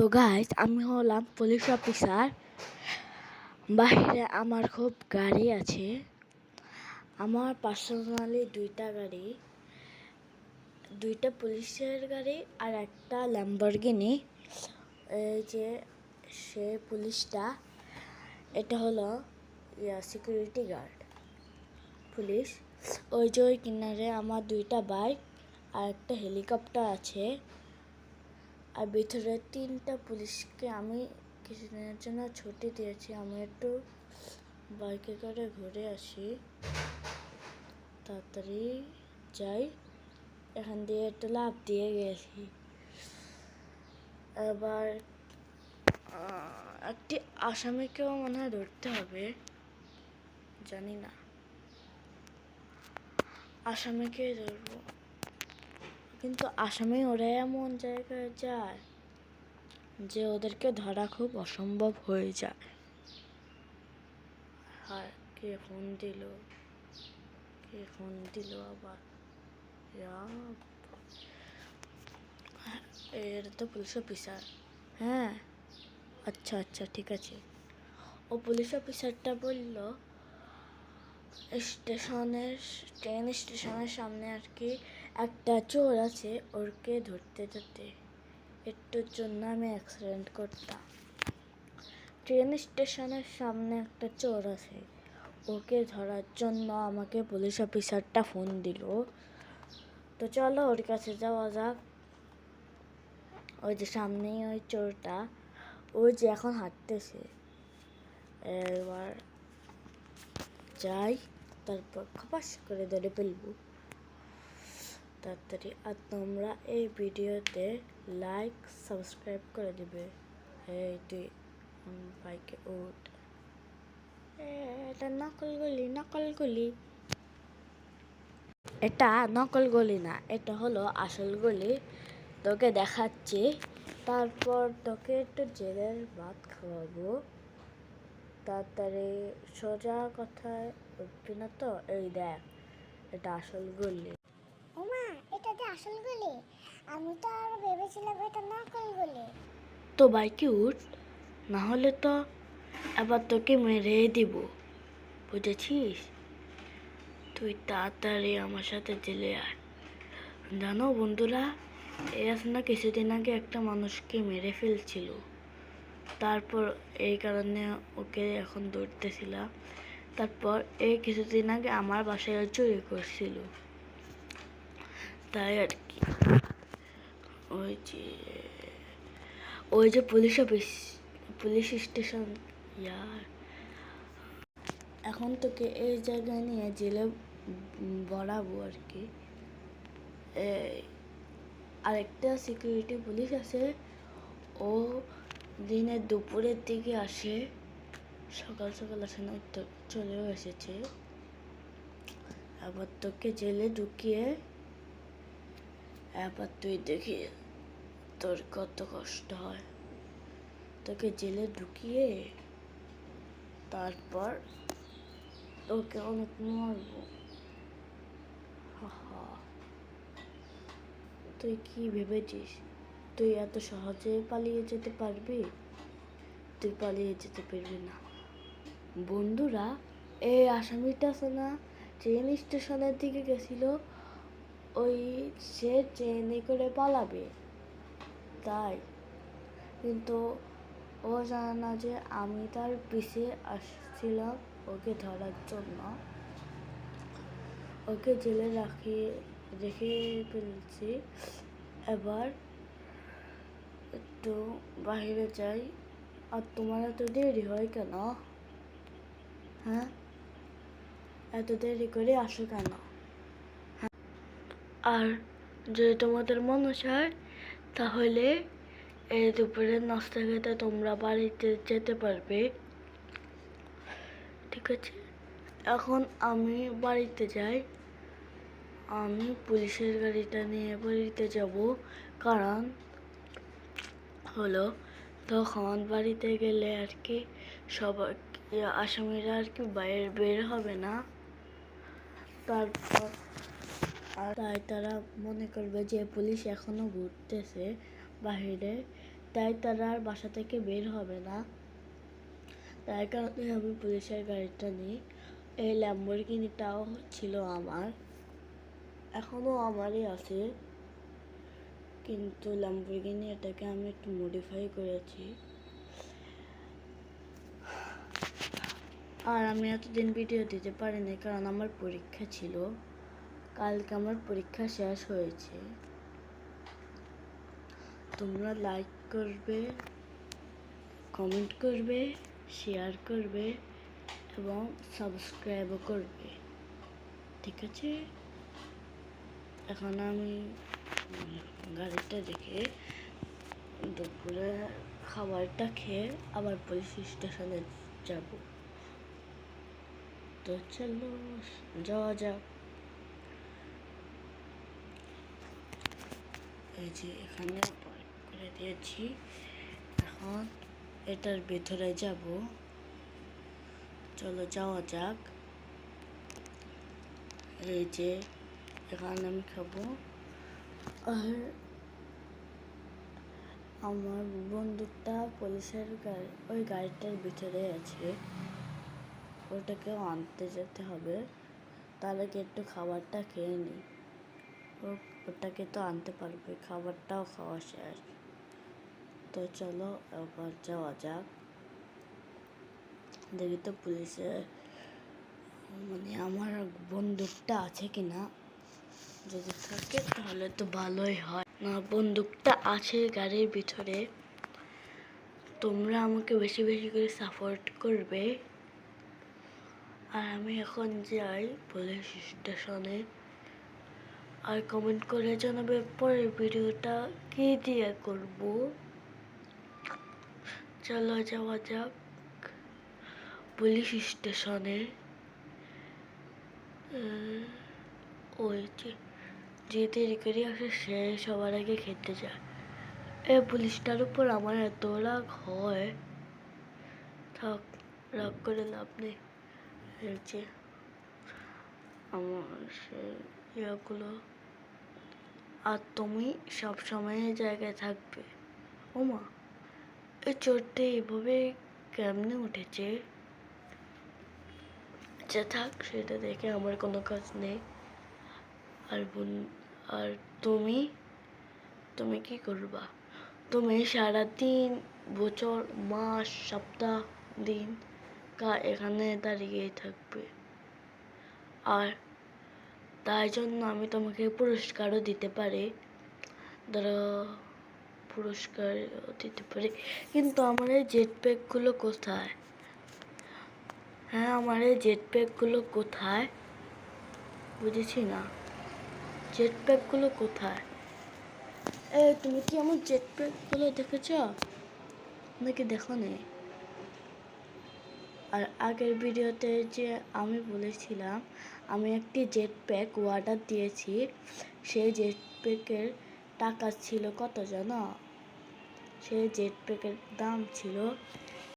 তো গাইজ আমি হলাম পুলিশ অফিসার বাইরে আমার খুব গাড়ি আছে। আমার পার্সোনালি দুইটা গাড়ি। দুইটা পুলিশের গাড়ি আর একটা ল্যাম্বরগিনি এই যে সে পুলিশটা, এটা হলো সিকিউরিটি গার্ড পুলিশ। ওই যে ওই কিনারে আমার দুইটা বাইক আর একটা হেলিকপ্টার আছে। আর ভিতরে তিনটা পুলিশকে আমি কিছুদিনের জন্য ছুটি দিয়েছি। আমি একটু বাইকে করে ঘুরে আসি। তাড়াতাড়ি যাই। এখান দিয়ে একটু লাভ দিয়ে গেছি। এবার একটি আসামিকেও মনে হয় ধরতে হবে। জানি না। আসামিকে ধরবো। কিন্তু আসামি ওরা এমন জায়গায় যায় যে ওদেরকে ধরা খুব অসম্ভব হয়ে যায়। আর কে ফোন দিল? কে ফোন দিল আবার? এটা তো পুলিশ অফিসার হ্যাঁ। আচ্ছা আচ্ছা ঠিক আছে। ও পুলিশ অফিসারটা বলল, স্টেশনের ট্রেন স্টেশনের সামনে আর কি একটা চোর আছে ওরকে ধরতে যেতে একটুর জন্য আমি অ্যাক্সিডেন্ট করতাম। ট্রেন স্টেশনের সামনে একটা চোর আছে। ওকে ধরার জন্য আমাকে পুলিশ অফিসারটা ফোন দিল। তো চলো ওর কাছে যাওয়া যাক। ওই যে সামনেই ওই চোরটা। ওই যে এখন হাঁটতেছে। এবার যাই, তারপর খপাস করে ধরে ফেলব। তাড়াতাড়ি। আর তোমরা এই ভিডিওতে লাইক সাবস্ক্রাইব করে দিবে। এই তুই বাইকে উঠ। এটা নকল গলি নকল গলি। এটা নকল গলি না, এটা হলো আসল গলি। তোকে দেখাচ্ছি। তারপর তোকে একটু জেলের ভাত খাওয়াবো। তাড়াতাড়ি সোজা কথায় উঠবি না তো? এই দেখ, এটা আসল গলি। আমি তো আর ভেবেছিলাম এটা তো বাইকে উঠ, না হলে তো আবার তোকে মেরে দিব। বুঝেছিস? তুই তাড়াতাড়ি আমার সাথে জেলে আয়। জানো বন্ধুরা এরাস না কিছুদিন আগে একটা মানুষকে মেরে ফেলছিল। তারপর এই কারণে ওকে এখন দৌড়তেছিলাম তারপর এই কিছুদিন আগে আমার বাসায় চুরি করছিল। তাই আর কি। ওই যে ওই যে পুলিশ অফিস পুলিশ স্টেশন ইয়ার। এখন তোকে এই জায়গায় নিয়ে জেলে বড়াবো আর কি। আরেকটা সিকিউরিটি পুলিশ আছে। ও দিনে দুপুরের দিকে আসে। সকাল সকাল আসে না, তো চলেও এসেছে। আবার তোকে জেলে ঢুকিয়ে এবার তুই দেখি তোর কত কষ্ট হয়। তোকে জেলে ঢুকিয়ে তারপর তোকে অনেক মারবো। তুই কি ভেবেছিস? তুই এত সহজে পালিয়ে যেতে পারবি? তুই পালিয়ে যেতে পারবি না। বন্ধুরা, এই আসামিটা আছে না ট্রেন স্টেশনের দিকে গেছিল ওই সে ট্রেনে করে পালাবে। তাই। কিন্তু ও জানে না যে আমি তার পিছে আসছিলাম ওকে ধরার জন্য। ওকে জেলে রাখিয়ে রেখে ফেলছি। এবার একটু বাইরে যাই। আর তোমার এত দেরি হয় কেন? হ্যাঁ? এত দেরি করে আসো কেন? আর যদি তোমাদের মনে চায় তাহলে এই দুপুরের নাস্তা খেতে তোমরা বাড়িতে যেতে পারবে। ঠিক আছে? এখন আমি বাড়িতে যাই। আমি পুলিশের গাড়িটা নিয়ে বাড়িতে যাব, কারণ হলো তখন বাড়িতে গেলে আর কি সবাই আসামিরা আর কি বাইরে বের হবে না। তারপর আর তাই তারা মনে করবে যে পুলিশ এখনও ঘুরতেছে বাহিরে। তাই তারা আর বাসা থেকে বের হবে না। তাই কারণে আমি পুলিশের গাড়িটা নিই। এই ল্যাম্বরগিনিটাও ছিল আমার। এখনও আমারই আছে। কিন্তু ল্যাম্বরগিনি এটাকে আমি একটু মডিফাই করেছি। আর আমি এতদিন ভিডিও দিতে পারিনি কারণ আমার পরীক্ষা ছিল। কালকে আমার পরীক্ষা শেষ হয়েছে। তোমরা লাইক করবে কমেন্ট করবে শেয়ার করবে এবং সাবস্ক্রাইবও করবে। ঠিক আছে? এখন আমি গাড়িটা দেখে দুপুরে খাবারটা খেয়ে আবার পুলিশ স্টেশনে যাব। তো চলো, যাওয়া যাক। এই যে এখানে করে দিয়েছি। এখন এটার ভেতরে যাব। চলো যাওয়া যাক। এই যে এখানে আমি খাব। আর আমার বন্দুকটা পুলিশের গাড়ি, ওই গাড়িটার ভিতরে আছে। ওটাকে আনতে যেতে হবে। তার আগে একটু খাবারটা খেয়ে নিই। ওটাকে তো আনতে পারবে, খাবারটাও খাওয়া শেষ। তো চলো, এবার যাওয়া যাক। দেখি তো পুলিশের মানে আমার বন্দুকটা আছে কি না যদি থাকে তাহলে তো ভালোই হয়। না, বন্দুকটা আছে গাড়ির ভিতরে। তোমরা আমাকে বেশি বেশি করে সাপোর্ট করবে। আর আমি এখন যাই পুলিশ স্টেশনে। আর কমেন্ট করে জানাবে পরের ভিডিওটা কি দিয়ে করব। চলো যাওয়া যাক পুলিশ স্টেশনে। ওই যে যে দেরি করে আসে সে সবার আগে খেতে যায়। এ পুলিশটার উপর আমার এত রাগ হয়। থাক, রাগ করে লাভ নেই এই যে, আমার সে ইয়েগুলো আর তুমি সব সময় জায়গায় থাকবে। ওমা, এই চোরটা এইভাবে কেমনে উঠেছে? আচ্ছা থাক, সেটা দেখে আমার কোনো কাজ নেই। আর বোন আর তুমি? তুমি কি করবা? তুমি সারাদিন, বছর, মাস, সপ্তাহ, দিন, কা, এখানে দাঁড়িয়েই থাকবে। আর তাই জন্য আমি তোমাকে পুরস্কারও দিতে পারি। ধরো, পুরস্কার দিতে পারি। কিন্তু আমার এই জেট প্যাকগুলো কোথায়? হ্যাঁ আমার এই জেট প্যাকগুলো কোথায়? বুঝেছি না। জেট প্যাকগুলো কোথায়? এ তুমি কি আমার জেট প্যাকগুলো দেখেছ? নাকি দেখো নেই আর আগের ভিডিওতে যে আমি বলেছিলাম, আমি একটি জেট প্যাক অর্ডার দিয়েছি। সেই জেট প্যাকের টাকা ছিল কত জানো? সেই জেট প্যাকের দাম ছিল